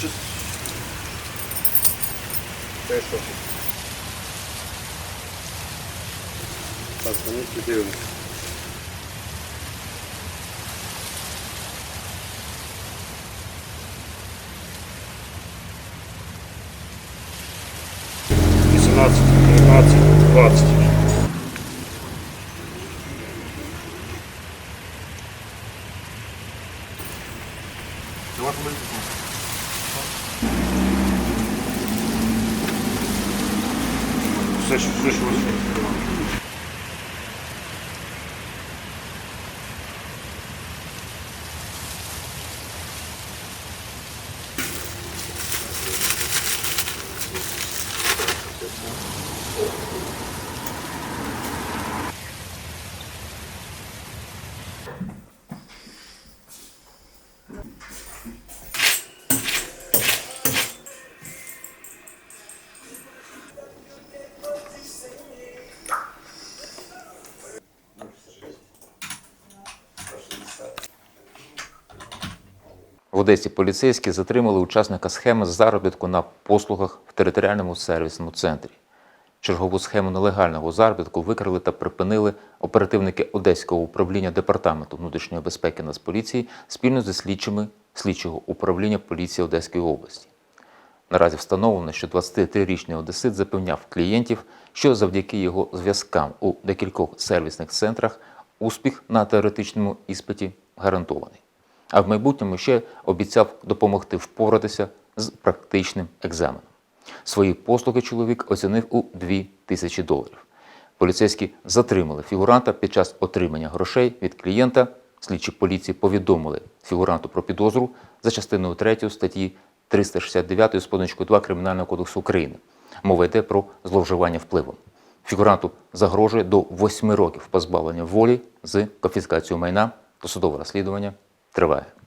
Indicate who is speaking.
Speaker 1: Чуть. Хорошо. Так, а ну подивимось. Вісімнадцять, дев'ятнадцять, двадцять. Чего же мы frisch, frisch, frisch.
Speaker 2: В Одесі поліцейські затримали учасника схеми заробітку на послугах в територіальному сервісному центрі. Чергову схему нелегального заробітку викрили та припинили оперативники Одеського управління департаменту внутрішньої безпеки Нацполіції спільно зі слідчими слідчого управління поліції Одеської області. Наразі встановлено, що 23-річний одесит запевняв клієнтів, що завдяки його зв'язкам у декількох сервісних центрах успіх на теоретичному іспиті гарантований. А в майбутньому ще обіцяв допомогти впоратися з практичним екзаменом. Свої послуги чоловік оцінив у 2 тисячі доларів. Поліцейські затримали фігуранта під час отримання грошей від клієнта. Слідчі поліції повідомили фігуранту про підозру за частиною 3 статті 369 з позначкою 2 Кримінального кодексу України. Мова йде про зловживання впливом. Фігуранту загрожує до 8 років позбавлення волі з конфіскацією майна. Досудове розслідування триває.